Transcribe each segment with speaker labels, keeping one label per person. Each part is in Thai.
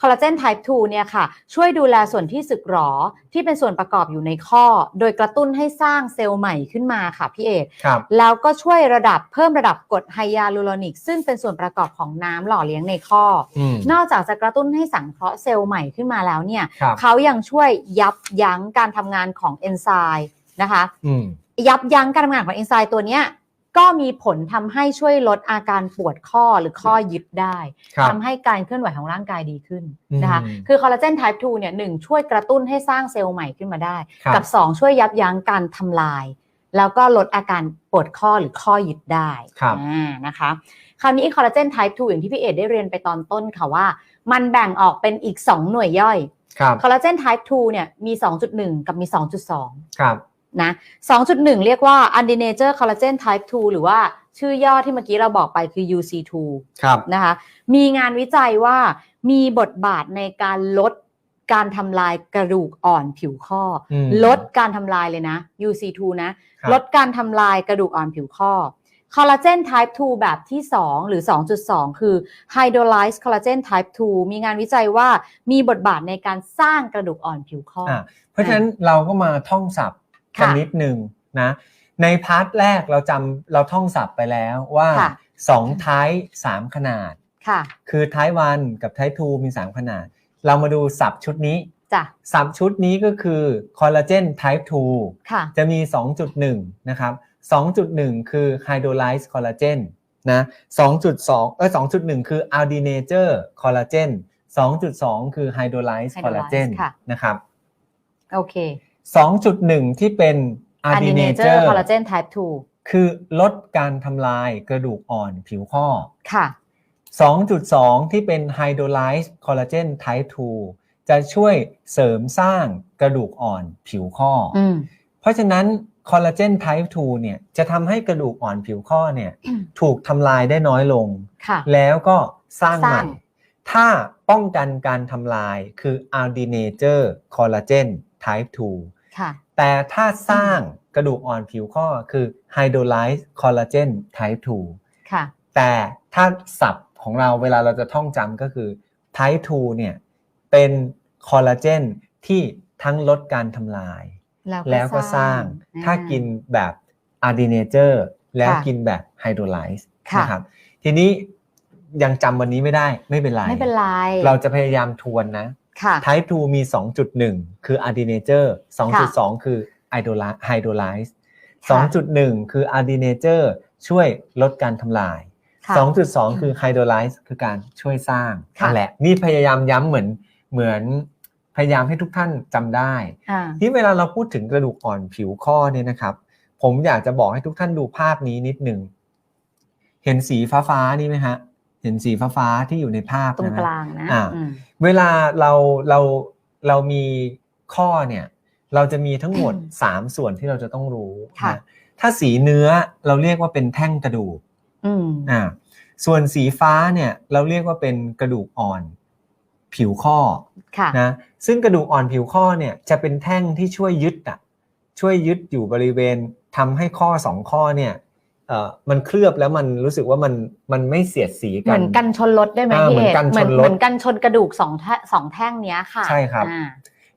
Speaker 1: คอลลาเจน type 2เนี่ยค่ะ ช่วยดูแลส่วนที่สึกหรอ ที่เป็นส่วนประกอบอยู่ในข้อ โดยกระตุ้นให้สร้างเซลล์ใหม่ขึ้นมาค่ะพี่เอก
Speaker 2: ครับ
Speaker 1: แล้วก็ช่วยระดับเพิ่มระดับกรดไฮยาลูโรนิก ซึ่งเป็นส่วนประกอบของน้ำหล่อเลี้ยงในข้อ
Speaker 2: อืม
Speaker 1: นอกจากจะกระตุ้นให้สังเคราะห์เซลล์ใหม่ขึ้นมาแล้วเนี่ย
Speaker 2: ครับ
Speaker 1: เขายังช่วยยับยั้งการทำงานของเอนไซม์นะคะ
Speaker 2: อืม
Speaker 1: ยับยั้งการทำงานของเอนไซม์ตัวเนี้ย ก็มีผลทำให้ช่วยลดอาการปวดข้อหรือข้อยึดได้
Speaker 2: ครับ
Speaker 1: ทำให้การเคลื่อนไหวของร่างกายดีขึ้นนะคะ
Speaker 2: อืม
Speaker 1: คือคอลลาเจน type 2เนี่ยหนึ่งช่วยกระตุ้นให้สร้างเซลล์ใหม่ขึ้นมาได้
Speaker 2: ครับ
Speaker 1: กับ 2 ช่วยยับยั้งการทำลาย แล้วก็ลดอาการปวดข้อหรือข้อยึดได้
Speaker 2: ครับ
Speaker 1: อ่านะคะคราวนี้คอลลาเจน type 2อย่างที่พี่เอดได้เรียนไปตอนต้นค่ะว่า มันแบ่งออกเป็นอีก 2 หน่วยย่อย
Speaker 2: ครับ
Speaker 1: คอลลาเจน type 2เนี่ยมี 2.1 กับมี 2.2
Speaker 2: ครับ
Speaker 1: นะ 2.1 เรียกว่า undenature collagen type 2 หรือว่าชื่อย่อที่เมื่อกี้เราบอกไปคือ UC2
Speaker 2: ครับ
Speaker 1: นะคะ มีงานวิจัยว่ามีบทบาทในการลดการทำลายกระดูกอ่อนผิวข้ออ
Speaker 2: ม
Speaker 1: ลดการทำลายเลยนะ UC2 นะ
Speaker 2: ครับ
Speaker 1: ลดการทำลายกระดูกอ่อนผิวข้อคอลลาเจน type 2 แบบที่ 2 หรือ 2.2 คือ hydrolyzed collagen type 2 มีงานวิจัยว่ามีบทบาทในการสร้างกระดูกอ่อนผิวข้ออ
Speaker 2: อะเพราะฉะนั้นเราก็มาท่องศัพท์ กัน
Speaker 1: ค่ะ
Speaker 2: นิดหนึ่งนะในพาร์ทแรกเราจำเราท่องศัพท์ไปแล้วว่า
Speaker 1: ค่ะ
Speaker 2: สองท้ายสามขนาด
Speaker 1: ค่ะ
Speaker 2: คือท้ายวันกับท้ายทูมีสามขนาด เรามาดูศัพท์ชุดนี้
Speaker 1: จ้ะ
Speaker 2: ศัพท์ชุดนี้ก็คือคอลลาเจน type 2
Speaker 1: ค่ะ
Speaker 2: จะมี 2.1 นะครับ 2.1 คือ hydrolyzed collagen นะ2.2เออ2.1 คือ aldenature collagen 2.2 คือ hydrolyzed collagen
Speaker 1: hydrolyzed ค่ะ
Speaker 2: นะครับ
Speaker 1: โอเค
Speaker 2: 2.1 ที่เป็น
Speaker 1: Adinature
Speaker 2: aldenature
Speaker 1: collagen type
Speaker 2: คือลดการทำลายกระดูกอ่อนผิวข้อ
Speaker 1: 2ค่ะ
Speaker 2: 2.2 ที่เป็น hydrolyzed collagen type 2 จะช่วยเสริมสร้างกระดูกอ่อนผิวข้ออ
Speaker 1: อืม
Speaker 2: เพราะฉะนั้นคอลลาเจน type 2เนี่ยจะทำให้กระดูกอ่อนผิวข้อเนี่ย
Speaker 1: อืม
Speaker 2: ถูกทำลายได้น้อยลง
Speaker 1: ค่ะ
Speaker 2: แล้วก็สร้าง
Speaker 1: ส
Speaker 2: ให
Speaker 1: ร้า
Speaker 2: ม่
Speaker 1: ง
Speaker 2: ถ้าป้องกันการทำลายคือ aldenature collagen type 2
Speaker 1: ค่ะ
Speaker 2: แต่ถ้าสร้างกระดูกอ่อนผิวข้อคือ hydrolyzed collagen type 2
Speaker 1: ค่ะ
Speaker 2: แต่ถ้าศัพท์ของเราเวลาเราจะท่องจำก็คือ type 2เนี่ยเป็นคอลลาเจนที่ทั้งลดการทำลาย แล้วก็สร้างถ้ากินแบบ aldenature แล้ว
Speaker 1: ค่ะ
Speaker 2: กินแบบ hydrolyze
Speaker 1: ค่ะ
Speaker 2: นะครับทีนี้ยังจำวันนี้ไม่ได้ไม่เป็นไร
Speaker 1: ไม่เป็นไร
Speaker 2: เราจะพยายามทวนนะ
Speaker 1: ค่ะ
Speaker 2: type 2 มี 2.1 คือ aldenature 2.2 คือ hydroly- hydrolyze
Speaker 1: ค่ะ
Speaker 2: 2.1 คือ aldenature ช่วยลดการทำลาย
Speaker 1: ค่ะ
Speaker 2: 2.2 คือ hydrolyze คือการช่วยสร้าง
Speaker 1: ค่ะ
Speaker 2: นั่นแหละ นี่พยายามย้ำเหมือนเหมือนพยายามให้ทุกท่านจำได้
Speaker 1: อ่า
Speaker 2: ที่เวลาเราพูดถึงกระดูกอ่อนผิวข้อเนี่ยนะครับ ผมอยากจะบอกให้ทุกท่านดูภาพนี้นิดหนึ่ง เห็นสีฟ้าฟ้าๆนี่ไหมฮะ เห็นสีฟ้าฟ้าๆที่อยู่ในภาพ
Speaker 1: ตรง
Speaker 2: นะ
Speaker 1: ก
Speaker 2: ฮะ
Speaker 1: ลางนะ
Speaker 2: อ่า
Speaker 1: อืม
Speaker 2: เวลาเราเราเรามีข้อเนี่ยเราจะมีทั้งหมด 3 ส่วนที่เราจะต้องรู้
Speaker 1: ค่ะ
Speaker 2: นะถ้าสีเนื้อเราเรียกว่าเป็นแท่งกระดูก
Speaker 1: อืม
Speaker 2: อ่าส่วนสีฟ้าเนี่ยเราเรียกว่าเป็นกระดูกอ่อนผิวข้อ
Speaker 1: ค่ะ
Speaker 2: นะซึ่งกระดูกอ่อนผิวข้อเนี่ยจะเป็นแท่งที่ช่วยยึดอะช่วยยึดอยู่บริเวณทำให้ข้อสองข้อเนี่ยเอ่อ มันเคลือบแล้วมันรู้สึกว่ามันมันไม่เสียดสี
Speaker 1: เห
Speaker 2: กั
Speaker 1: มื
Speaker 2: น
Speaker 1: อนกันชนรถได้ไหม
Speaker 2: อ่า
Speaker 1: พี่
Speaker 2: เหมื
Speaker 1: เอ
Speaker 2: อน
Speaker 1: ก
Speaker 2: กัน
Speaker 1: เหมือน
Speaker 2: ชนรถ
Speaker 1: เหมือนกันชนกระดูกสองแท่สองแท่งเนี้ยค่ะ
Speaker 2: ใช่ครับ
Speaker 1: อ่า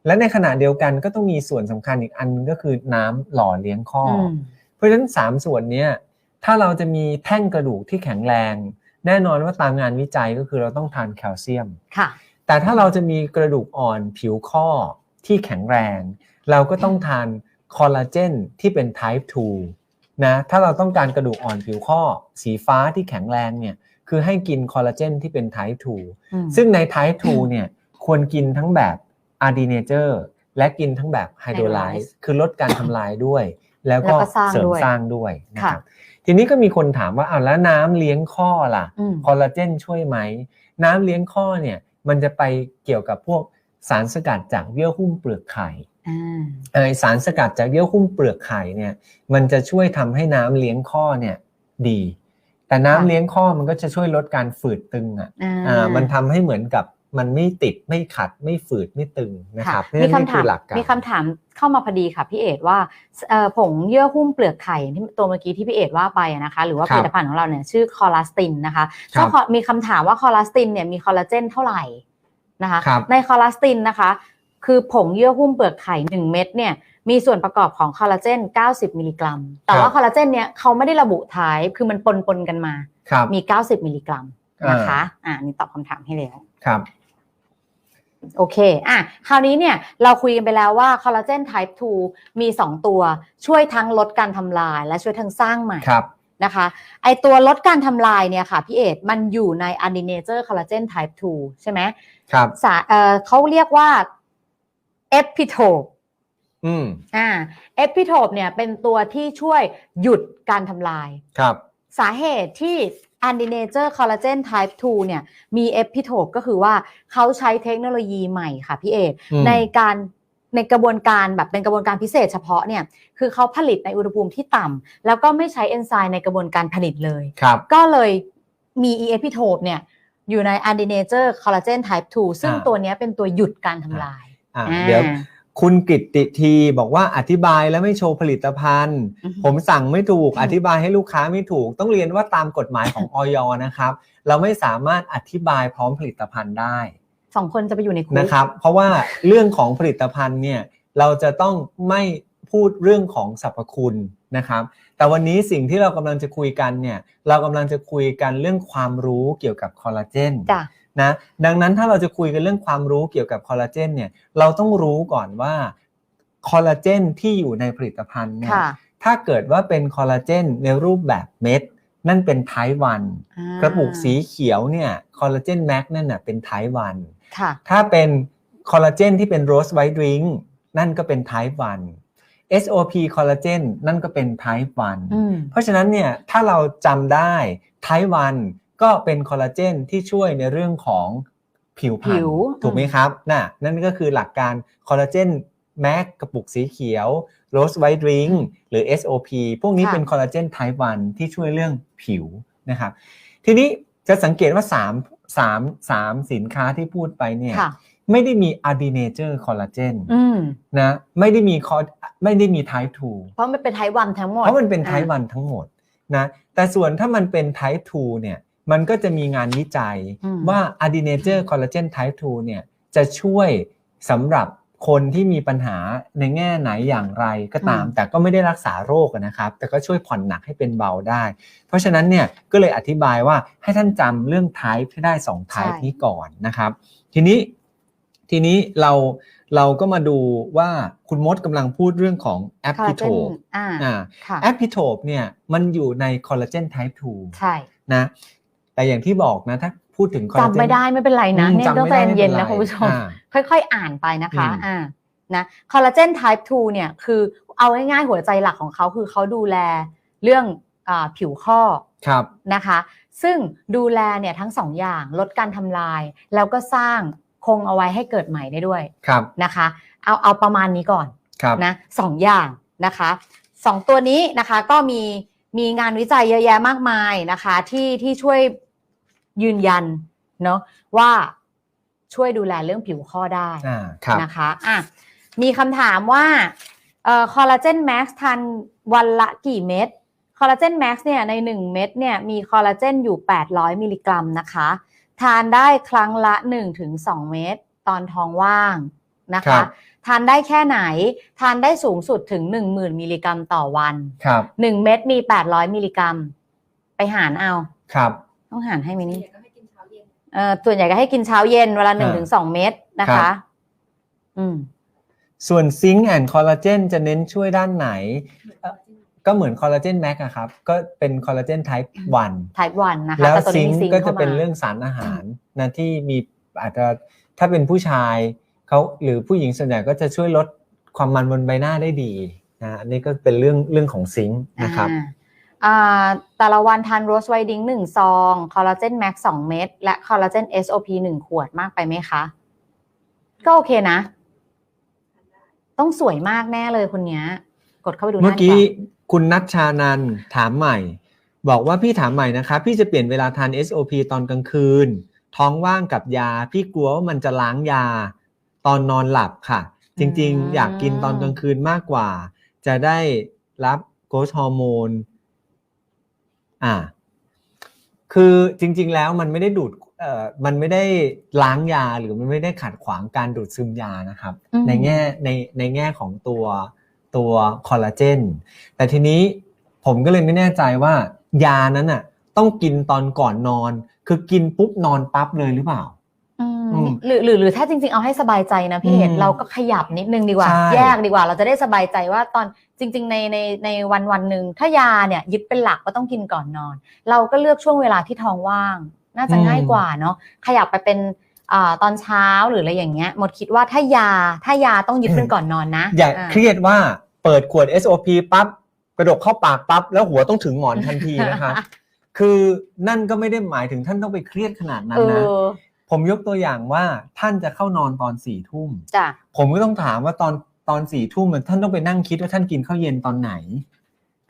Speaker 2: และในขณะเดียวกันก็ต้องมีส่วนสำคัญอีกอันก็คือน้ำหล่อเลี้ยงข้อ
Speaker 1: อื
Speaker 2: อ
Speaker 1: ม
Speaker 2: เพราะฉะนั้นสามส่วนเนี้ยถ้าเราจะมีแท่งกระดูกที่แข็งแรง แน่นอนว่าตามงานวิจัยก็คือเราต้องทานแคลเซียม
Speaker 1: ค่ะ
Speaker 2: แต่ถ้าเราจะมีกระดูกอ่อนผิวข้อที่แข็งแรง เราก็ต้องทานคอลลาเจนที่เป็น type 2 นะถ้าเราต้องการกระดูกอ่อนผิวข้อ สีฟ้าที่แข็งแรงเนี่ยคือให้กินคอลลาเจนที่เป็น type
Speaker 1: อืม
Speaker 2: 2ซึ่งใน type 2เนี่ยควรกินทั้งแบบ aldenature และกินทั้งแบบ hydrolyze คือลดการทำลายด้วย แล้วก็
Speaker 1: แล้วก็สร้าง
Speaker 2: เสริม
Speaker 1: ด้วย
Speaker 2: สร้างด้วยนะค
Speaker 1: ค่ะ
Speaker 2: รับทีนี้ก็มีคนถามว่าอ้าวแล้วน้ำเลี้ยงข้อล่ะ
Speaker 1: อืม
Speaker 2: คอลลาเจนช่วยไหม น้ำเลี้ยงข้อเนี่ยมันจะไปเกี่ยวกับพวกสารสกัดจากเยื่อหุ้มเปลือกไข่
Speaker 1: อ่า
Speaker 2: เออ สารสกัดจากเยื่อหุ้มเปลือกไข่เนี่ย มันจะช่วยทำให้น้ำเลี้ยงข้อเนี่ยดี แต่น้ำ
Speaker 1: ค่ะ
Speaker 2: เลี้ยงข้อมันก็จะช่วยลดการฝืดตึงอะ
Speaker 1: อ่า
Speaker 2: อ่ามันทำให้เหมือนกับมันไม่ติดไม่ขัดไม่ฝืดไม่ตึงนะครับ
Speaker 1: มี
Speaker 2: นี่
Speaker 1: คำ
Speaker 2: นี่
Speaker 1: ถา
Speaker 2: คื
Speaker 1: ม
Speaker 2: อหลักการ
Speaker 1: มีคำถามเข้ามาพอดีค่ะพี่เอดว่าเอ่อผงเยื่อหุ้มเปลือกไข่ที่ตัวเมื่อกี้ที่พี่เอดว่าไปอะนะคะ หรือว่า
Speaker 2: ค
Speaker 1: ผ
Speaker 2: รับ
Speaker 1: ลิตภัณฑ์ของเราเนี่ยชื่อคอลลาสตินนะคะ
Speaker 2: ครับ
Speaker 1: ก็มีคำถามว่าคอลลาสตินเนี่ยมีคอลลาเจนเท่าไหร่นะคะ
Speaker 2: ครับ
Speaker 1: ในคอลลาสตินนะคะ คือผงเยื่อหุ้มเปลือกไข่ 1 เม็ดเนี่ยมีส่วนประกอบของคอลลาเจน 90 มิลลิกรัม แต่ว่าคอลลาเจนเนี่ยเขาไม่ได้ระบุท้ายคือมันปนปนๆกันมา
Speaker 2: ครับ
Speaker 1: มี 90 มิลลิกรัมนะคะอ่านี่ตอบคำถามให้แล้ว
Speaker 2: ครับ
Speaker 1: โอเค อะ คราวนี้เนี่ยเราคุยกันไปแล้วว่าคอลลาเจน type 2มี 2 ตัวช่วยทั้งลดการทำลาย และช่วยทั้งสร้างใหม่
Speaker 2: ครับ
Speaker 1: นะคะ ไอตัวลดการทำลายเนี่ยค่ะพี่เอกมันอยู่ใน a d e n a t u r e collagen type 2ใช่ไหม
Speaker 2: ครับ
Speaker 1: สาเอ่อเขาเรียกว่า epitope
Speaker 2: อืม
Speaker 1: อ่า epitope เนี่ยเป็นตัวที่ช่วยหยุดการทำลาย
Speaker 2: ครับ
Speaker 1: สาเหตุที่ a d e n a t u r e collagen type 2เนี่ยมี epitope ก็คือว่าเขาใช้เทคโนโลยีใหม่ค่ะพี่เอก
Speaker 2: อืม
Speaker 1: ในการในกระบวนการแบบเป็นกระบวนการพิเศษเฉพาะเนี่ยคือเขาผลิตในอุณหภูมิที่ต่ำแล้วก็ไม่ใช้เอนไซม์ในกระบวนการผลิตเลย
Speaker 2: ครับ
Speaker 1: ก็เลยมี e epitope เนี่ยอยู่ใน a d e n a t u r e collagen type 2ซึ่ง
Speaker 2: อ่า
Speaker 1: ตัวเนี้ยเป็นตัวหยุดการทำลาย
Speaker 2: อ่า
Speaker 1: อ่า
Speaker 2: เดี๋ยวคุณกฤติทีบอกว่าอธิบายแล้วไม่โชว์ผลิตภัณฑ์
Speaker 1: อือฮึ
Speaker 2: ผมสั่งไม่ถูก
Speaker 1: อืม
Speaker 2: อธิบายให้ลูกค้าไม่ถูก ต้องเรียนว่าตามกฎหมายของออยนะครับ เราไม่สามารถอธิบายพร้อมผลิตภัณฑ์ได้
Speaker 1: สองคนจะไปอยู่ในคุก
Speaker 2: นะครับ เพราะว่าเรื่องของผลิตภัณฑ์เนี่ยเราจะต้องไม่พูดเรื่องของสรรพคุณนะครับ แต่วันนี้สิ่งที่เรากำลังจะคุยกันเนี่ย เรากำลังจะคุยกันเรื่องความรู้เกี่ยวกับคอลลาเจน
Speaker 1: จ้ะ
Speaker 2: นะดังนั้นถ้าเราจะคุยกันเรื่องความรู้เกี่ยวกับคอลลาเจนเนี่ยเราต้องรู้ก่อนว่าคอลลาเจนที่อยู่ในผลิตภัณฑ์เนี่ย
Speaker 1: ค่ะ
Speaker 2: ถ้าเกิดว่าเป็นคอลลาเจนในรูปแบบเม็ดนั่นเป็นไทวัน
Speaker 1: อ่าก
Speaker 2: ระปุกสีเขียวเนี่ยคอลลาเจนแม็กนั่นน่ะเป็นไทวัน
Speaker 1: ค่ะ
Speaker 2: ถ้าเป็นคอลลาเจนที่เป็นโรสไวท์ดริงนั่นก็เป็นไทวัน SOP คอลลาเจนนั่นก็เป็นไทวัน
Speaker 1: อืม
Speaker 2: เพราะฉะนั้นเนี่ยถ้าเราจำได้ไทวัน ก็เป็นคอลลาเจนที่ช่วยในเรื่องของผิวพรร
Speaker 1: ผิ
Speaker 2: ณ
Speaker 1: ว
Speaker 2: ถูกไหมครับน่ะนั่นก็คือหลักการคอลลาเจนแม็กกระปุกสีเขียวโรสไวท์ดริงหรือ SOP พวกนี้
Speaker 1: ค่ะ
Speaker 2: เป็นคอลลาเจนไทวันที่ช่วยเรื่องผิวนะครับ ทีนี้จะสังเกตว่า 3 3 3 สินค้าที่พูดไปเนี่ย
Speaker 1: ค่ะ
Speaker 2: ไม่ได้มีอะดีเนเจอร์คอลลาเจน
Speaker 1: อืม
Speaker 2: นะไม่ได้มี co- ไม่ได้มี type 2
Speaker 1: เพราะมันเป็นไทวันทั้งหมด
Speaker 2: เพราะมันเป็นไท
Speaker 1: อ่า
Speaker 2: วันทั้งหมดนะแต่ส่วนถ้ามันเป็น type 2เนี่ย มันก็จะมีงานวิจัย
Speaker 1: อืม
Speaker 2: ว่า a d e n a t u r e collagen type 2เนี่ยจะช่วยสำหรับคนที่มีปัญหาในแง่ไหนอย่างไรก็ตาม แต่ก็ไม่ได้รักษาโรคอะนะครับ แต่ก็ช่วยผ่อนหนักให้เป็นเบาได้ เพราะฉะนั้นเนี่ยก็เลยอธิบายว่าให้ท่านจำเรื่อง type ให้ได้2 type
Speaker 1: ใช่
Speaker 2: นี้ก่อนนะครับ ทีนี้ทีนี้เราเราก็มาดูว่าคุณมดกำลังพูดเรื่องของ
Speaker 1: คอลลาเจน
Speaker 2: apitope
Speaker 1: อ่า
Speaker 2: อ่า
Speaker 1: ค่ะ
Speaker 2: แอปพิโทปเนี่ยมันอยู่ในคอลลาเจน type
Speaker 1: ใช่
Speaker 2: 2นะ แต่อย่างที่บอกนะถ้าพูดถึงคอลลาเจน
Speaker 1: จำไม่ได้ไม่เป็นไรนะ
Speaker 2: อืม
Speaker 1: เนี่ย
Speaker 2: จำ
Speaker 1: ต้อง
Speaker 2: ไม่
Speaker 1: ใจ
Speaker 2: ได้ไม่
Speaker 1: เย็น
Speaker 2: ป็
Speaker 1: ๆนะ
Speaker 2: ไร
Speaker 1: คุณผู้ชม
Speaker 2: อ่า
Speaker 1: ค่อยๆ อ่านไปนะคะ
Speaker 2: อืม
Speaker 1: อ่านะคอลลาเจน type 2เนี่ยคือเอาง่ายๆหัวใจหลักของเขาคือเขาดูแลเรื่องอาผิวข้อ
Speaker 2: ครับ
Speaker 1: นะคะ ซึ่งดูแลเนี่ยทั้งสองอย่างลดการทำลาย แล้วก็สร้างคงเอาไว้ให้เกิดใหม่ได้ด้วย
Speaker 2: ครับ
Speaker 1: นะคะ เอาเอาประมาณนี้ก่อน
Speaker 2: ครับ
Speaker 1: นะสองอย่างนะคะสองตัวนี้นะคะก็มีมีงานวิจัยเยอะแยะมากมายนะคะ ที่ที่ช่วย ยืนยันเนาะว่าช่วยดูแลเรื่องผิวข้อได้
Speaker 2: อ่าครับ
Speaker 1: นะคะอะมีคำถามว่าคอลลาเจนแม็กซ์ทานวันละกี่เม็ดคอลลาเจนแม็กซ์เนี่ยใน 1 เม็ดเนี่ยมีคอลลาเจนอยู่ 800 มิลลิกรัมนะคะ ทานได้ครั้งละ 1-2 เม็ดตอนท้องว่างนะ
Speaker 2: ครั
Speaker 1: คะ
Speaker 2: บ
Speaker 1: ทานได้แค่ไหน ทานได้สูงสุดถึง 10,000 มิลลิกรัมต่อวัน
Speaker 2: ครับ
Speaker 1: 1เม็ดมี 800 มิลลิกรัม ไปหารเอา
Speaker 2: ครับ
Speaker 1: ต้องหารให้ไหมนี่
Speaker 3: ก็ให้กิน เช้าเย็น
Speaker 1: เอ่อส่วนใหญ่ก็ให้กินเช้าเย็นเวลา
Speaker 2: อ่า
Speaker 1: 1-2เม็ดนะ
Speaker 2: ครั
Speaker 1: คะ
Speaker 2: บ
Speaker 1: อืม
Speaker 2: ส่วนซิงค์แอนด์คอลลาเจนจะเน้นช่วยด้านไหน ก็เหมือนคอลลาเจนแม็กอะครับ ก็เป็นคอลลาเจน type 1
Speaker 1: type 1นะคะ
Speaker 2: แล้ว
Speaker 1: แต่ตัว
Speaker 2: ซิ
Speaker 1: นี้
Speaker 2: ง
Speaker 1: มี
Speaker 2: ค์
Speaker 1: ซิงค์
Speaker 2: ก็จะ
Speaker 1: เข้า
Speaker 2: เป็น
Speaker 1: มา
Speaker 2: เรื่องสารอาหารนะที่มีอาจจะถ้าเป็นผู้ชายเขาหรือผู้หญิงส่วนใหญ่ก็จะช่วยลดความมันบนใบหน้าได้ดีนะอันนี้ก็เป็นเรื่องเรื่องของซิงค์นะครับ
Speaker 1: อ่าอ่า แต่ละวันทานโรสไวดิงหนึ่งซอง คอลลาเจนแม็กสองเม็ด และคอลลาเจน SOP หนึ่งขวดมากไปไหมคะ ก็โอเคนะ ต้องสวยมากแน่เลยคนนี้ กดเข้าไปดู
Speaker 2: เมื่อกี้คุณนัชชานันถามใหม่ บอกว่าพี่ถามใหม่นะครับพี่จะเปลี่ยนเวลาทาน SOP ตอนกลางคืน ท้องว่างกับยา พี่กลัวว่ามันจะล้างยา ตอนนอนหลับค่ะ จริง ๆ อยากกินตอนกลางคืนมากกว่า จะได้รับโกรทฮอร์โมน อ่า คือจริง ๆ แล้วมันไม่ได้ดูดเอ่อมันไม่ได้ล้างยาหรือมันไม่ได้ขัดขวางการดูดซึมยานะครับ
Speaker 1: อืม
Speaker 2: ในแง่ในในแง่ของตัวตัวคอลลาเจนแต่ทีนี้ผมก็เลยไม่แน่ใจว่ายานั้นน่ะต้องกินตอนก่อนนอน คือกินปุ๊บนอนปั๊บเลยหรือเปล่า
Speaker 1: อืม
Speaker 2: อืม
Speaker 1: หรือหรือหรือถ้าจริง ๆ เอาให้สบายใจนะพี่เห็น
Speaker 2: อืม
Speaker 1: เราก็ขยับนิดนึงดีกว่า
Speaker 2: ใช่
Speaker 1: แยกดีกว่า เราจะได้สบายใจว่าตอนจริง ๆ ในในในวันวันหนึ่งถ้ายาเนี่ยยึดเป็นหลักก็ต้องกินก่อนนอน เราก็เลือกช่วงเวลาที่ท้องว่าง น่าจะง่ายกว่าเนาะขยับไปเป็นอ่าตอนเช้าหรืออะไรอย่างเงี้ยหมดคิดว่าถ้ายาถ้ายาต้องยึดเป็นก่อนนอนนะ
Speaker 2: อย่า
Speaker 1: อ่า
Speaker 2: เครียดว่าเปิดขวด SOP ปั๊บกระดกเข้าปากปั๊บแล้วหัวต้องถึงหมอนทันทีนะครับคือนั่นก็ไม่ได้หมายถึงท่านต้องไปเครียดขนาดนั้น
Speaker 1: เอ
Speaker 2: นะ
Speaker 1: อ
Speaker 2: ผมยกตัวอย่างว่าท่านจะเข้านอนตอนสี่ทุ่ม
Speaker 1: จ้ะ
Speaker 2: ผมก็ต้องถามว่าตอนตอนสี่ทุ่มท่านต้องไปนั่งคิดว่าท่านกินข้าวเย็นตอนไหน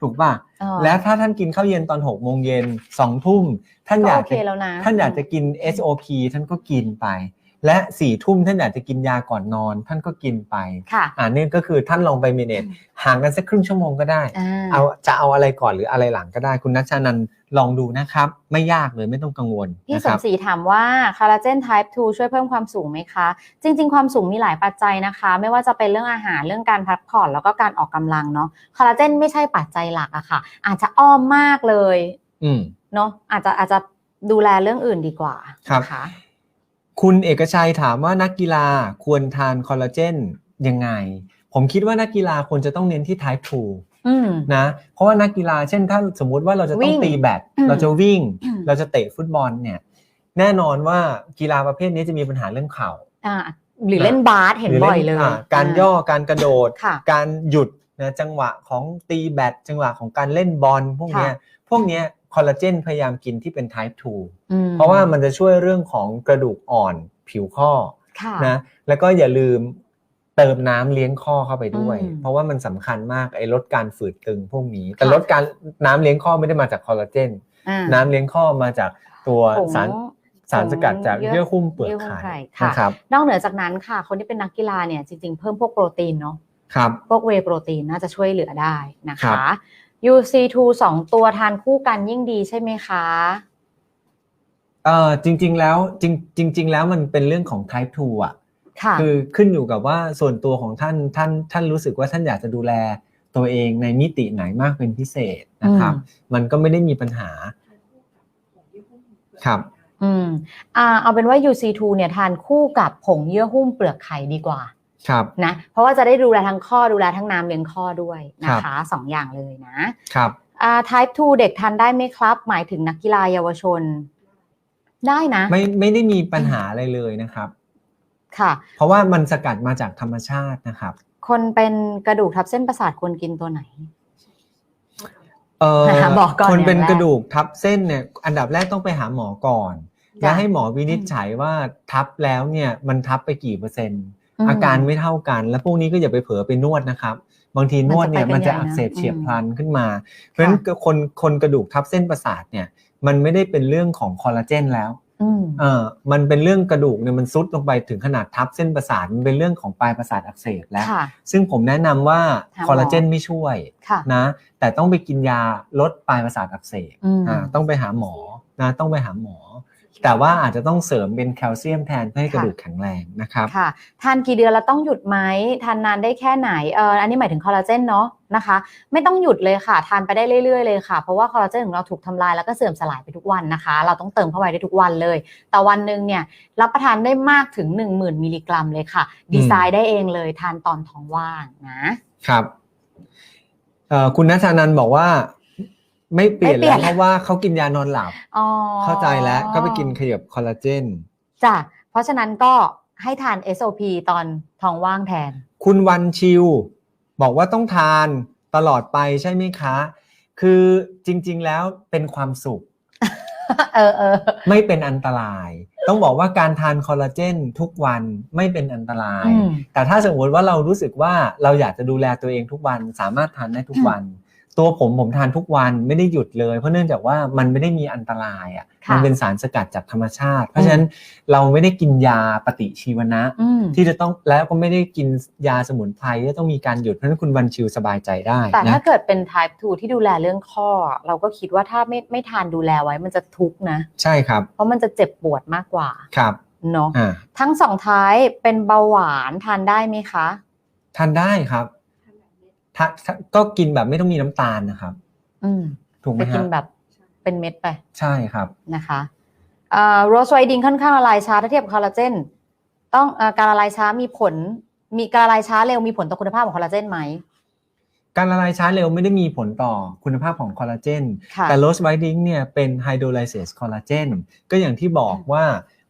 Speaker 2: ถูกป่ะ
Speaker 1: อ๋อ
Speaker 2: และถ้าท่านกินข้าวเย็นตอนหกโมงเย็นสองทุ่มท่าน
Speaker 1: ก็
Speaker 2: อยาก
Speaker 1: โอเค
Speaker 2: จะ
Speaker 1: แล้วนะ
Speaker 2: ท่านอยากจะกิน SOP ท่านก็กินไป และสี่ทุ่มท่านอยากจะกินยาก่อนนอน ท่านก็กินไป
Speaker 1: ค่ะ
Speaker 2: อ่านี่ก็คือท่านลองไปเมเนจห่างกันสักครึ่งชั่วโมงก็ได้
Speaker 1: อ่า
Speaker 2: เอาจะเอาอะไรก่อนหรืออะไรหลังก็ได้ คุณนัชชานันท์ลองดูนะครับ ไม่ยากเลยไม่ต้องกังวล
Speaker 1: พี่
Speaker 2: นะ
Speaker 1: ส
Speaker 2: ครั
Speaker 1: ม
Speaker 2: บ
Speaker 1: ศรีถามว่าคอลลาเจน type 2ช่วยเพิ่มความสูงไหมคะ จริง ๆ ความสูงมีหลายปัจจัยนะคะ ไม่ว่าจะเป็นเรื่องอาหารเรื่องการพักผ่อนแล้วก็การออกกำลังเนาะคอลลาเจนไม่ใช่ปัจจัยหลักอะค่ะ อาจจะอ้อมมากเลย
Speaker 2: อืม
Speaker 1: เนาะอาจจะอาจจะดูแลเรื่องอื่นดีกว่า
Speaker 2: ครับ
Speaker 1: นะ คะ
Speaker 2: คุณเอกชัยถามว่านักกีฬาควรทานคอลลาเจนยังไง ผมคิดว่านักกีฬาควรจะต้องเน้นที่ type 2
Speaker 1: อืม
Speaker 2: นะ เพราะว่านักกีฬาเช่นถ้าสมมุติว่าเราจะต้
Speaker 1: วิ่
Speaker 2: อง
Speaker 1: ง
Speaker 2: ตีแบด
Speaker 1: อืม
Speaker 2: เราจะวิ่ง
Speaker 1: อืม
Speaker 2: เราจะเตะฟุตบอลเนี่ย แน่นอนว่ากีฬาประเภทนี้จะมีปัญหาเรื่องเข่า
Speaker 1: อ่าหรือเล่นบาสเห็น
Speaker 2: หรือ
Speaker 1: บ่อยเลยา
Speaker 2: การย่อการกระโดด
Speaker 1: ค่ะ
Speaker 2: การหยุดนะจังหวะของตีแบดจังหวะของการเล่นบอลพวกเนี้ยพวกเนี้ย คอลลาเจนพยายามกินที่เป็น type 2
Speaker 1: อืม
Speaker 2: เพราะว่ามันจะช่วยเรื่องของกระดูกอ่อนผิวข้อ
Speaker 1: ค่ะ
Speaker 2: นะแล้วก็อย่าลืมเติมน้ำเลี้ยงข้อเข้าไปด้วย
Speaker 1: อืม
Speaker 2: เพราะว่ามันสำคัญมากไอ้ลดการฝืดตึงพวกนี้ แต่
Speaker 1: ค่ะ
Speaker 2: ลดการน้ำเลี้ยงข้อไม่ได้มาจากคอลลาเจน
Speaker 1: อ่า
Speaker 2: น้ำเลี้ยงข้อมาจากตัว
Speaker 1: ผง
Speaker 2: สารสารสกัดจากเยื่อหุ้มเปลือก
Speaker 1: เยื่อหุ้ม
Speaker 2: ไข่
Speaker 1: ไข่ค่ะ
Speaker 2: นะครับ
Speaker 1: นอกเหนือจากนั้นค่ะ คนที่เป็นนักกีฬาเนี่ยจริงๆ เพิ่มพวกโปรตีนเนาะ
Speaker 2: ครับ
Speaker 1: พวกเวย์โปรตีนน่าจะช่วยเหลือได้นะ
Speaker 2: ครั
Speaker 1: คะ
Speaker 2: บ
Speaker 1: UC2 สองตัวทานคู่กันยิ่งดีใช่ไหมคะ
Speaker 2: เอ่อจริง ๆ แล้วจริงจริง ๆ แล้วมันเป็นเรื่องของ type 2อะ
Speaker 1: ค่ะ
Speaker 2: คือขึ้นอยู่กับว่าส่วนตัวของท่านท่านท่านรู้สึกว่าท่านอยากจะดูแลตัวเองในมิติไหนมากเป็นพิเศษนะครับ
Speaker 1: อืม
Speaker 2: มันก็ไม่ได้มีปัญหา ครับ
Speaker 1: อืมอ่าเอาเป็นว่า UC2 เนี่ยทานคู่กับผงเยื่อหุ้มเปลือกไข่ดีกว่า
Speaker 2: ครับ
Speaker 1: นะเพราะว่าจะได้ดูแลทั้งข้อดูแลทั้งน้ำเลี้ยงข้อด้วยนะคะสองอย่างเลยนะครับอ่า type 2 เด็กทานได้ไหมครับ หมายถึงนักกีฬาเยาวชน ได้นะ
Speaker 2: ไม่ไม่ได้มีปัญหาอะไรเลยนะครับ
Speaker 1: ค่ะ
Speaker 2: เพราะว่ามันสกัดมาจากธรรมชาตินะครับ
Speaker 1: คนเป็นกระดูกทับเส้นประสาทควรกินตัวไหน
Speaker 2: เออ
Speaker 1: นะคะบอกก่อน
Speaker 2: คนเป็น
Speaker 1: อย่างแรก
Speaker 2: กระดูกทับเส้นเนี่ย อันดับแรกต้องไปหาหมอก่อน
Speaker 1: จ้ะ
Speaker 2: และให้หมอวินิจฉัยว่าทับแล้วเนี่ย มันทับไปกี่เปอร์เซ็นต์
Speaker 1: ม
Speaker 2: อาการไม่เท่ากัน แล้วพวกนี้ก็อย่าไปเผลอไปนวดนะครับ บางทีนวดเนี่ย
Speaker 1: มั
Speaker 2: มัน
Speaker 1: นจะ
Speaker 2: จะ
Speaker 1: ไปกันใหญ่นะ
Speaker 2: อักเสบเฉียบ
Speaker 1: อืม
Speaker 2: พลันขึ้นมา เพราะฉะนั้นคนคนกระดูกทับเส้นประสาทเนี่ยมันไม่ได้เป็นเรื่องของคอลลาเจนแล้ว
Speaker 1: อืม
Speaker 2: เออมันเป็นเรื่องกระดูกเนี่ยมันซุดลงไปถึงขนาดทับเส้นประสาทมันเป็นเรื่องของปลายประสาทอักเสบแล้ว
Speaker 1: ค่ะ
Speaker 2: ซึ่งผมแนะนำว่า
Speaker 1: หาหมอ
Speaker 2: คอลลาเจนไม่ช่วย
Speaker 1: ค่ะ
Speaker 2: นะ แต่ต้องไปกินยาลดปลายประสาทอักเสบ
Speaker 1: อืม
Speaker 2: อ่าต้องไปหาหมอนะต้องไปหาหมอ แต่ว่าอาจจะต้องเสริมเป็นแคลเซียมแทนเพื่อให้กระดูกแข็งแรงนะครับ
Speaker 1: ค่ะทานกี่เดือนแล้วต้องหยุดไหมทานนานได้แค่ไหนเอออันนี้หมายถึงคอลลาเจนเนาะนะคะ ไม่ต้องหยุดเลยค่ะ ทานไปได้เรื่อยๆเลยค่ะ เพราะว่าคอลลาเจนของเราถูกทำลายแล้วก็เสื่อมสลายไปทุกวันนะคะ เราต้องเติมเข้าไปได้ทุกวันเลย แต่วันหนึ่งเนี่ยรับประทานได้มากถึง 10,000 มิลลิกรัมเลยค่ะ ดีไซน์ได้เองเลยทานตอนท้องว่างนะ
Speaker 2: ครับเอ่อคุณนัชานันท์บอกว่า ไม่เปลี่ยน
Speaker 1: ไม่เปลี่
Speaker 2: แล้
Speaker 1: ยน
Speaker 2: วเพราะว่าเขากินยานอนหลับ
Speaker 1: อ๋อ
Speaker 2: เข้าใจแล้วก็ไปกินขยับคอลลาเจน
Speaker 1: จ้ะเพราะฉะนั้นก็ให้ทาน SOP ตอนท้องว่างแทน
Speaker 2: คุณวันชิว บอกว่าต้องทานตลอดไปใช่ไหมคะ คือจริง ๆ แล้วเป็นความสุข
Speaker 1: เออเออ
Speaker 2: ไม่เป็นอันตราย ต้องบอกว่าการทานคอลลาเจนทุกวันไม่เป็นอันตราย
Speaker 1: อืม
Speaker 2: แต่ถ้าสมมติว่าเรารู้สึกว่าเราอยากจะดูแลตัวเองทุกวัน สามารถทานได้ทุกวัน ตัวผมผมทานทุกวันไม่ได้หยุดเลย เพราะเนื่องจากว่ามันไม่ได้มีอันตรายอะ
Speaker 1: ค่ะ
Speaker 2: มันเป็นสารสกัดจากธรรมชาติ เพราะฉะนั้นเราไม่ได้กินยาปฏิชีวนะ
Speaker 1: อืม
Speaker 2: ที่จะต้องแล้วก็ไม่ได้กินยาสมุนไพรที่ต้องมีการหยุดเพราะฉะนั้นคุณวันชิวสบายใจได้
Speaker 1: แต่
Speaker 2: นะ
Speaker 1: ถ้าเกิดเป็น type 2 ที่ดูแลเรื่องข้อ เราก็คิดว่าถ้าไม่ไม่ทานดูแลไว้มันจะทุกข์นะ
Speaker 2: ใช่ครับ
Speaker 1: เพราะมันจะเจ็บปวดมากกว่า
Speaker 2: ครับ
Speaker 1: เนาะ
Speaker 2: อ่า
Speaker 1: ทั้งสองท้ายเป็นเบาหวานทานได้ไหมคะ
Speaker 2: ทานได้ครับ ถ้าถ้าก็กินแบบไม่ต้องมีน้ำตาลนะครับ
Speaker 1: อืม
Speaker 2: ถูกไหม
Speaker 1: ไปกิน
Speaker 2: ฮะ
Speaker 1: แบบเป็นเม็ดไป
Speaker 2: ใช่ครับ
Speaker 1: นะคะโรสไวดิงค่อนข้างละลายช้าถ้าเทียบกับคอลลาเจนต้องเออการละลายช้ามีผล มีการละลายช้าเร็วมีผลต่อคุณภาพของคอลลาเจนไหม
Speaker 2: การละลายช้าเร็วไม่ได้มีผลต่อคุณภาพของคอลลาเจน
Speaker 1: ค่ะ
Speaker 2: แต่โรสไวดิ้งเนี่ยเป็นไฮโดรไลเซสคอลลาเจนก็อย่างที่บอกว่า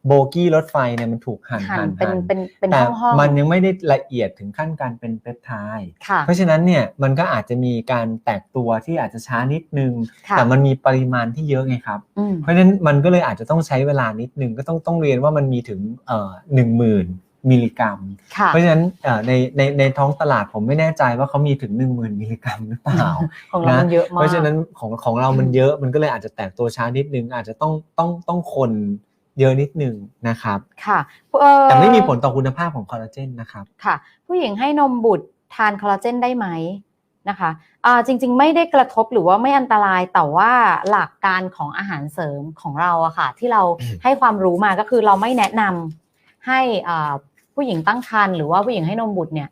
Speaker 2: โบกี้รถไฟเนี่ยมันถูกหั่น
Speaker 1: หั่น
Speaker 2: หั่น
Speaker 1: เป็น
Speaker 2: หั่น
Speaker 1: เป็นเป็น
Speaker 2: แต่
Speaker 1: ห้องห้อง
Speaker 2: มันยังไม่ได้ละเอียดถึงขั้นการเป็นเปปไทด์
Speaker 1: ค่ะ
Speaker 2: เพราะฉะนั้นเนี่ยมันก็อาจจะมีการแตกตัวที่อาจจะช้านิดนึง
Speaker 1: ค่ะ
Speaker 2: แต่มันมีปริมาณที่เยอะไงครับ
Speaker 1: อืม
Speaker 2: เพราะฉะนั้นมันก็เลยอาจจะต้องใช้เวลานิดนึงก็ต้องต้องเรียนว่ามันมีถึงเอ่อหนึ่งหมื่นมิลลิกรัม
Speaker 1: ค่ะ
Speaker 2: เพราะฉะนั้นเอ่อในในในท้องตลาดผมไม่แน่ใจว่าเขามีถึง 1 0,000 มิลลิกรัมหรือเปล่า
Speaker 1: ของเรามันเยอะมาก
Speaker 2: เพราะฉะนั้นของของเรามันเยอะมันก็เลยอาจจะแตกตัวช้านิดนึงอาจจะต้องต้องต้องคน เยอะนิดนึงนะครับ
Speaker 1: ค่ะเอ่อ
Speaker 2: แต่ไม่มีผลต่อคุณภาพของคอลลาเจนนะครับ
Speaker 1: ค่ะ ผู้หญิงให้นมบุตรทานคอลลาเจนได้ไหมนะคะอ่าจริงๆ ไม่ได้กระทบหรือว่าไม่อันตรายแต่ว่าหลักการของอาหารเสริมของเราอะค่ะ ที่เรา
Speaker 2: อืม
Speaker 1: ให้ความรู้มาก็คือเราไม่แนะนำให้อ่าผู้หญิงตั้งครรภ์หรือว่าผู้หญิงให้นมบุตรเนี่ย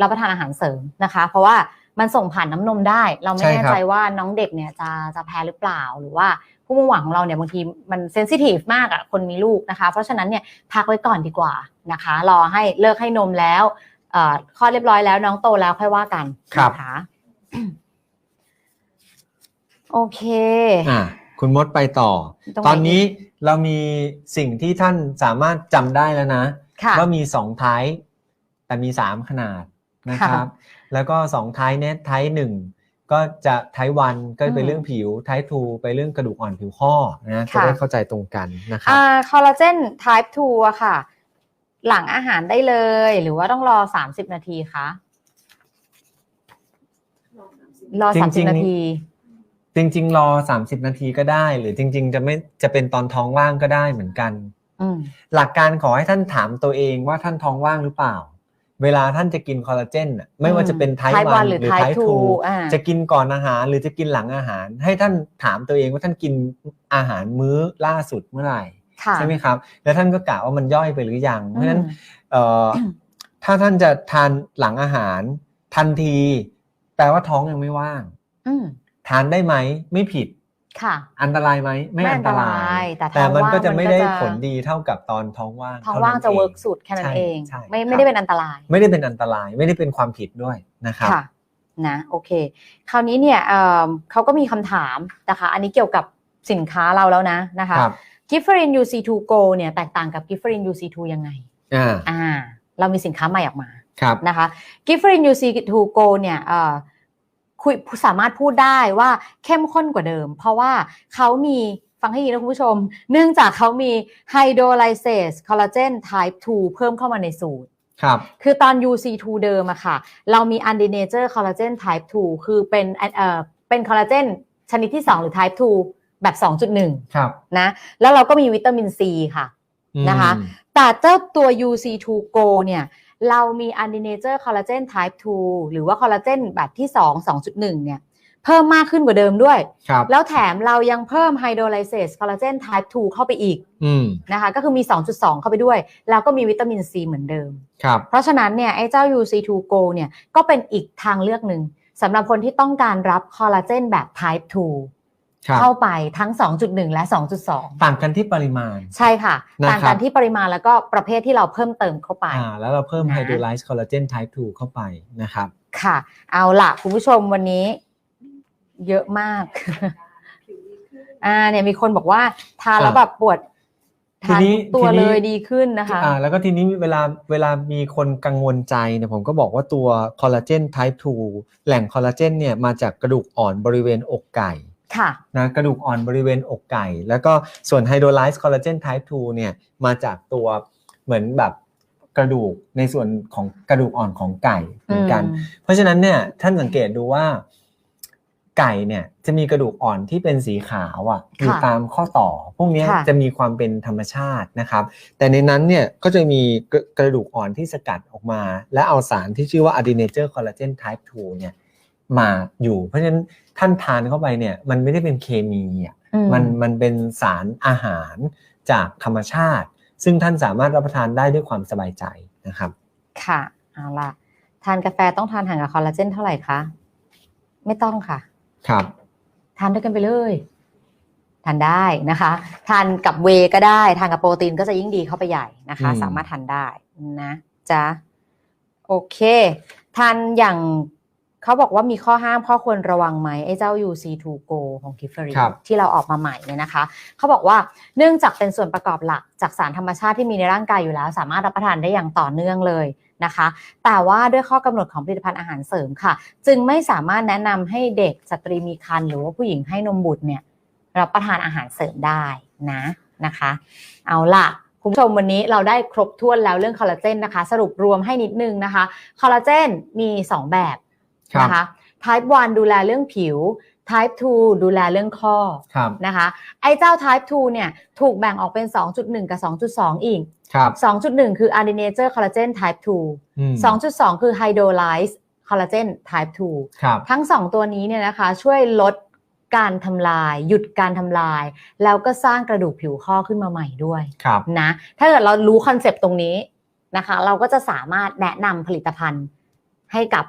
Speaker 1: รับประทานอาหารเสริมนะคะ เพราะว่า มันส่งผ่านน้ำนมได้ เราไม่
Speaker 2: ใช่
Speaker 1: แน่
Speaker 2: ครับ
Speaker 1: ใจว่าน้องเด็กเนี่ยจะจะแพ้หรือเปล่าหรือว่าผู้มุ่งหวังของเราเนี่ยบางทีมันเซนซิทีฟมากอะคนมีลูกนะคะ เพราะฉะนั้นเนี่ยพักไว้ก่อนดีกว่านะคะ รอให้เลิกให้นมแล้วเอ่อคลอดเรียบร้อยแล้วน้องโตแล้วค่อยว่ากัน
Speaker 2: ครับ
Speaker 1: นะคะโอเค
Speaker 2: อ่าคุณมดไปต่อ
Speaker 1: ตรงไหน
Speaker 2: ตอนนี้เรามีสิ่งที่ท่านสามารถจำได้แล้วนะ
Speaker 1: ค่ะ
Speaker 2: ว่ามี2ไทป์แต่มี3ขนาด นะครับ แล้วก็2ไทป์เนี่ยไทป์หนึ่งก็จะไทป์วันก็เป็น
Speaker 1: อืม
Speaker 2: เรื่องผิวไทป์ทูไปเรื่องกระดูกอ่อนผิวข้อนะจะ
Speaker 1: ค่ะ
Speaker 2: ได้เข้าใจตรงกันนะครับ
Speaker 1: อ่าคอลลาเจน type 2อะค่ะ หลังอาหารได้เลย หรือว่าต้องรอ 30 นาทีคะรอ
Speaker 2: จริงๆ
Speaker 1: 30 นาที
Speaker 2: จริง ๆ รอ 30 นาทีก็ได้ หรือจริง ๆ จะไม่จะเป็นตอนท้องว่างก็ได้เหมือนกัน
Speaker 1: อืม
Speaker 2: หลักการขอให้ท่านถามตัวเองว่าท่านท้องว่างหรือเปล่า เวลาท่านจะกินคอลลาเจนน่ะไม่ว่าจะเป็นไทป์
Speaker 1: Type
Speaker 2: วัน
Speaker 1: 1
Speaker 2: ห
Speaker 1: ห
Speaker 2: รื
Speaker 1: รืออ
Speaker 2: ไท
Speaker 1: Type
Speaker 2: ป์ทู
Speaker 1: 2อ่า
Speaker 2: จะกินก่อนอาหารหรือจะกินหลังอาหาร ให้ท่านถามตัวเองว่าท่านกินอาหารมื้อล่าสุดเมื่อไหร่
Speaker 1: ค่ะ
Speaker 2: ใช่ไหมครับ แล้วท่านก็กะว่ามันย่อยไปหรือยัง เพราะฉะนั้น
Speaker 1: อืม
Speaker 2: เอ่อถ้าท่านจะทานหลังอาหารทันที แปลว่าท้องยังไม่ว่าง
Speaker 1: อืม
Speaker 2: ทานได้ไหมไม่ผิด
Speaker 1: ค่ะ
Speaker 2: อันตรายไหมไม่
Speaker 1: ไม่อั
Speaker 2: อัน
Speaker 1: น
Speaker 2: ต
Speaker 1: ต
Speaker 2: รารา
Speaker 1: ยยแต่
Speaker 2: แต่
Speaker 1: ท้อง
Speaker 2: มัน
Speaker 1: ว่าง
Speaker 2: ก็จะ
Speaker 1: มัน
Speaker 2: ไม่
Speaker 1: ก็
Speaker 2: ได้
Speaker 1: จะ
Speaker 2: ผลดีเท่ากับตอนท้องว่าง
Speaker 1: ท้องว่างจะ
Speaker 2: ท่นั้น
Speaker 1: เวิร์กสุดแค่นั้น
Speaker 2: ใช่
Speaker 1: เอง
Speaker 2: ใช่
Speaker 1: ไม่
Speaker 2: ครับ
Speaker 1: ไม่ได้เป็นอันตราย
Speaker 2: ไม่ได้เป็นอันตรายไม่ได้เป็นความผิดด้วยนะครับ
Speaker 1: ค่ะนะโอเค คราวนี้เนี่ยเอ่อเขาก็มีคำถามนะคะ อันนี้เกี่ยวกับสินค้าเราแล้วนะนะคะ
Speaker 2: ครับ
Speaker 1: กิฟฟริน UC2 Go เนี่ยแตกต่างกับกิฟฟริน UC2 ยังไง
Speaker 2: อ่า
Speaker 1: อ่าเรามีสินค้าใหม่ออกมา
Speaker 2: ครับ
Speaker 1: นะคะกิฟฟริน UC2 Go เนี่ยเอ่อ คุยสามารถพูดได้ว่าเข้มข้นกว่าเดิม เพราะว่าเขามีฟังให้ดีนะคุณผู้ชม เนื่องจากเขามี Hydrolyzase Collagen Type 2เพิ่มเข้ามาในสูตร
Speaker 2: ครับ
Speaker 1: คือตอน UC2 เดิมอะค่ะ เรามี Undenature Collagen Type 2คือเป็นเอ่อเป็นคอลลาเจนชนิดที่ 2 หรือ Type 2 แบบ 2.1
Speaker 2: ครับ
Speaker 1: นะแล้วเราก็มีวิตามินซีค่ะนะคะ
Speaker 2: อืม
Speaker 1: แต่เจ้าตัว UC2 Go เนี่ย เรามี Undenature Collagen Type 2หรือว่าคอลลาเจนแบบที่ 2 2.1 เนี่ย เพิ่มมากขึ้นกว่าเดิมด้วย
Speaker 2: ครับ
Speaker 1: แล้วแถมเรายังเพิ่ม Hydrolyzase Collagen Type 2เข้าไปอีก
Speaker 2: อืม
Speaker 1: นะคะก็คือมี 2.2 เข้าไปด้วย แล้วก็มีวิตามินซีเหมือนเดิม
Speaker 2: ครับ
Speaker 1: เพราะฉะนั้นเนี่ยไอ้เจ้า UC2 Go เนี่ยก็เป็นอีกทางเลือกหนึ่งสำหรับคนที่ต้องการรับคอลลาเจนแบบ Type
Speaker 2: ครับ
Speaker 1: 2 เข้าไปทั้ง 2.1 และ 2.2
Speaker 2: ต่างกันที่ปริมาณ
Speaker 1: ใช่ค่ะ
Speaker 2: นะครับ
Speaker 1: ต่างกันที่ปริมาณแล้วก็ประเภทที่เราเพิ่มเติมเข้าไป
Speaker 2: อ่าแล้วเราเพิ่ม
Speaker 1: นะ
Speaker 2: hydrolyzed collagen type 2เข้าไปนะครับ
Speaker 1: ค่ะ เอาล่ะ คุณผู้ชมวันนี้เยอะมาก อ่าเนี่ยมีคนบอกว่าทานแล้ว
Speaker 2: อะ
Speaker 1: แบบปวด
Speaker 2: ที
Speaker 1: ทาน
Speaker 2: นี้
Speaker 1: ทุกตัว
Speaker 2: ทีนี้
Speaker 1: เลยดีขึ้นนะคะ
Speaker 2: อ่าแล้วก็ทีนี้เวลาเวลามีคนกังวลใจเนี่ยผมก็บอกว่าตัวคอลลาเจน type 2แหล่งคอลลาเจนเนี่ยมาจากกระดูกอ่อนบริเวณอกไก่
Speaker 1: ค่ะ
Speaker 2: นะกระดูกอ่อนบริเวณอกไก่ แล้วก็ส่วน hydrolyzed collagen type 2เนี่ยมาจากตัวเหมือนแบบกระดูกในส่วนของกระดูกอ่อนของไก่เหมือนกัน
Speaker 1: อืม
Speaker 2: เพราะฉะนั้นเนี่ยท่านสังเกตดูว่าไก่เนี่ยจะมีกระดูกอ่อนที่เป็นสีขาวอะอยู่
Speaker 1: ค่ะ
Speaker 2: ตามข้อต่อ พวกเนี้ย
Speaker 1: ค่ะ
Speaker 2: จะมีความเป็นธรรมชาตินะครับ แต่ในนั้นเนี่ยก็จะมีกระกระดูกอ่อนที่สกัดออกมา และเอาสารที่ชื่อว่า adenature collagen type 2เนี่ย มาอยู่ เพราะฉะนั้นท่านทานเข้าไปเนี่ยมันไม่ได้เป็นเคมีอะ
Speaker 1: อื
Speaker 2: มันมันเป็นสารอาหารจากธรรมชาติ ซึ่งท่านสามารถรับประทานได้ด้วยความสบายใจนะครับ
Speaker 1: ค่ะเอาล่ะทานกาแฟต้องทานห่างกับคอลลาเจนเท่าไหร่คะไม่ต้องค่ะ
Speaker 2: ครับ
Speaker 1: ทานด้วยกันไปเลยทานได้นะคะทานกับเวย์ก็ได้ทานกับโปรตีนก็จะยิ่งดีเข้าไปใหญ่นะคะ
Speaker 2: อืม
Speaker 1: สามารถทานได้นะจ๊ะโอเคทานอย่าง เขาบอกว่ามีข้อห้ามข้อควรระวังไหมไอ้เจ้า UC2 Go ของกิฟเฟอรี
Speaker 2: ครับ
Speaker 1: ที่เราออกมาใหม่เนี่ยนะคะ เขาบอกว่าเนื่องจากเป็นส่วนประกอบหลักจากสารธรรมชาติที่มีในร่างกายอยู่แล้ว สามารถรับประทานได้อย่างต่อเนื่องเลยนะคะ แต่ว่าด้วยข้อกำหนดของผลิตภัณฑ์อาหารเสริมค่ะ จึงไม่สามารถแนะนำให้เด็กสตรีมีครรภ์หรือว่าผู้หญิงให้นมบุตรเนี่ยรับประทานอาหารเสริมได้นะนะคะ เอาล่ะคุณผู้ชมวันนี้เราได้ครบถ้วนแล้วเรื่องคอลลาเจนนะคะ สรุปรวมให้นิดนึงนะคะคอลลาเจนมี 2 แบบ
Speaker 2: ครับ
Speaker 1: นะคะ type 1 ดูแลเรื่องผิว type 2 ดูแลเรื่องข้อ
Speaker 2: ครับ
Speaker 1: นะคะไอ้เจ้า type 2 เนี่ยถูกแบ่งออกเป็น 2.1 กับ 2.2 อีก
Speaker 2: ครับ
Speaker 1: 2.1 คือ adenature collagen type
Speaker 2: อืม
Speaker 1: 2 2.2 คือ hydrolyzed collagen type 2
Speaker 2: ครับ
Speaker 1: ทั้ง 2 ตัวนี้เนี่ยนะคะช่วยลดการทำลายหยุดการทำลาย แล้วก็สร้างกระดูกผิวข้อขึ้นมาใหม่ด้วย
Speaker 2: ครับ
Speaker 1: นะถ้าเกิดเรารู้คอนเซปต์ตรงนี้นะคะ เราก็จะสามารถแนะนำผลิตภัณฑ์ให้กับ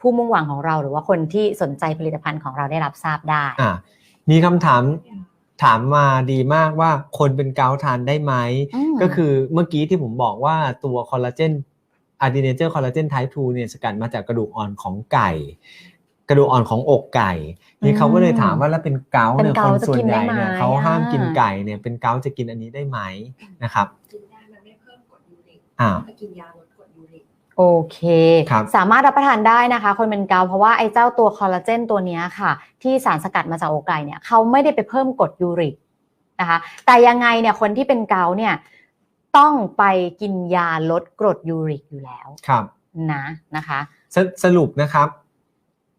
Speaker 1: ผู้มุ่งหวังของเราหรือว่าคนที่สนใจผลิตภัณฑ์ของเราได้รับทราบได้
Speaker 2: อ่ามีคำถามถามมาดีมากว่าคนเป็นเกาต์ทานได้ไหม
Speaker 1: ม
Speaker 2: ก็คือเมื่อกี้ที่ผมบอกว่าตัวคอลลาเจนอะดีเนเจอร์คอลลาเจนไทป์2เนี่ยสกัดมาจากกระดูกอ่อนของไก่ กระดูกอ่อนของอกไก่ นี่เขาก็เลยถามว่าแล้วเป็นเกาต์เนี่ย
Speaker 1: เป็น
Speaker 2: ค
Speaker 1: เกานต์จะ
Speaker 2: ส่วน
Speaker 1: กิน
Speaker 2: ให
Speaker 1: ได้
Speaker 2: ญ่
Speaker 1: ไหม
Speaker 2: เนี่ยเขาห้ามกิน
Speaker 1: อ่า
Speaker 2: ไก่เนี่ยเป็นเกาต์จะกินอันนี้ได้ไหมนะครับ
Speaker 3: กินได้มันไม่เพิ่มกรดยูริก
Speaker 2: อ่า
Speaker 3: ไปกินยาลดกรดยูริก
Speaker 1: โอเค
Speaker 2: ครับ
Speaker 1: สามารถรับประทานได้นะคะ คนเป็นเกาต์เพราะว่าไอ้เจ้าตัวคอลลาเจนตัวเนี้ยค่ะ ที่สารสกัดมาจากอกไก่เนี่ยเขาไม่ได้ไปเพิ่มกรดยูริกนะคะ แต่ยังไงเนี่ยคนที่เป็นเกาต์เนี่ยต้องไปกินยาลดกรดยูริกอยู่แล้ว
Speaker 2: ครับ
Speaker 1: นะนะคะ
Speaker 2: สสรุปนะครับ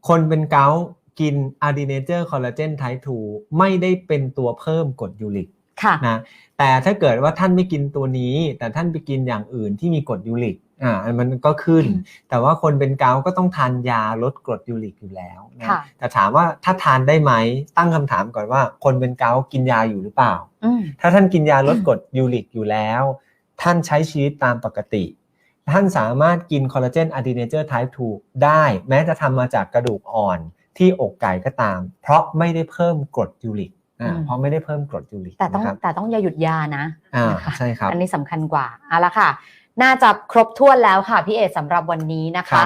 Speaker 2: คนเป็นเกาต์กินอะดีเนเจอร์คอลลาเจนไทป์2ไม่ได้เป็นตัวเพิ่มกรดยูริก
Speaker 1: ค่ะ
Speaker 2: นะแต่ถ้าเกิดว่าท่านไม่กินตัวนี้ แต่ท่านไปกินอย่างอื่นที่มีกรดยูริก อ่ามันก็ขึ้น
Speaker 1: อืม
Speaker 2: แต่ว่าคนเป็นเกาต์ก็ต้องทานยาลดกรดยูริกอยู่แล้วนะ
Speaker 1: ค่ะ
Speaker 2: แต่ถามว่าถ้าทานได้ไหมตั้งคำถามก่อนว่า คนเป็นเกาต์กินยาอยู่หรือเปล่า
Speaker 1: อืม
Speaker 2: ถ้าท่านกินยาลดกรดยูริกอยู่แล้ว ท่านใช้ชีวิตตามปกติ ท่านสามารถกินคอลลาเจนอะดีเนเจอร์ไทป์2ได้ แม้จะทำมาจากกระดูกอ่อนที่อกไก่ก็ตาม เพราะไม่ได้เพิ่มกรดยูริกอ่า
Speaker 1: อืม
Speaker 2: เพราะไม่ได้เพิ่มกรดยูริก
Speaker 1: แต่ต้อง
Speaker 2: นะครับ
Speaker 1: แต่ต้องอย่าหยุดยานะ
Speaker 2: อ่า
Speaker 1: นะคะ
Speaker 2: ใช่ครับ
Speaker 1: อันนี้สำคัญกว่าเอาละค่ะ น่าจะครบถ้วนแล้วค่ะพี่เอสำหรับวันนี้นะ
Speaker 2: คะ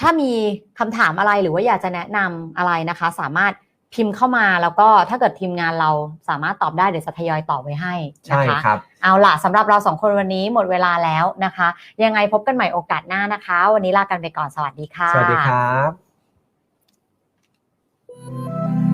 Speaker 1: ถ้ามีคำถามอะไรหรือว่าอยากจะแนะนำอะไรนะคะ สามารถพิมพ์เข้ามาแล้วก็ถ้าเกิดทีมงานเราสามารถตอบได้เดี๋ยวจะทยอยตอบไว้ให้นะคะ
Speaker 2: ครับ
Speaker 1: เอาล่ะสำหรับเราสองคนวันนี้หมดเวลาแล้วนะคะ ยังไงพบกันใหม่โอกาสหน้านะคะ วันนี้ลากันไปก่อนสวัสดีค่ะ
Speaker 2: สวัสดีครับ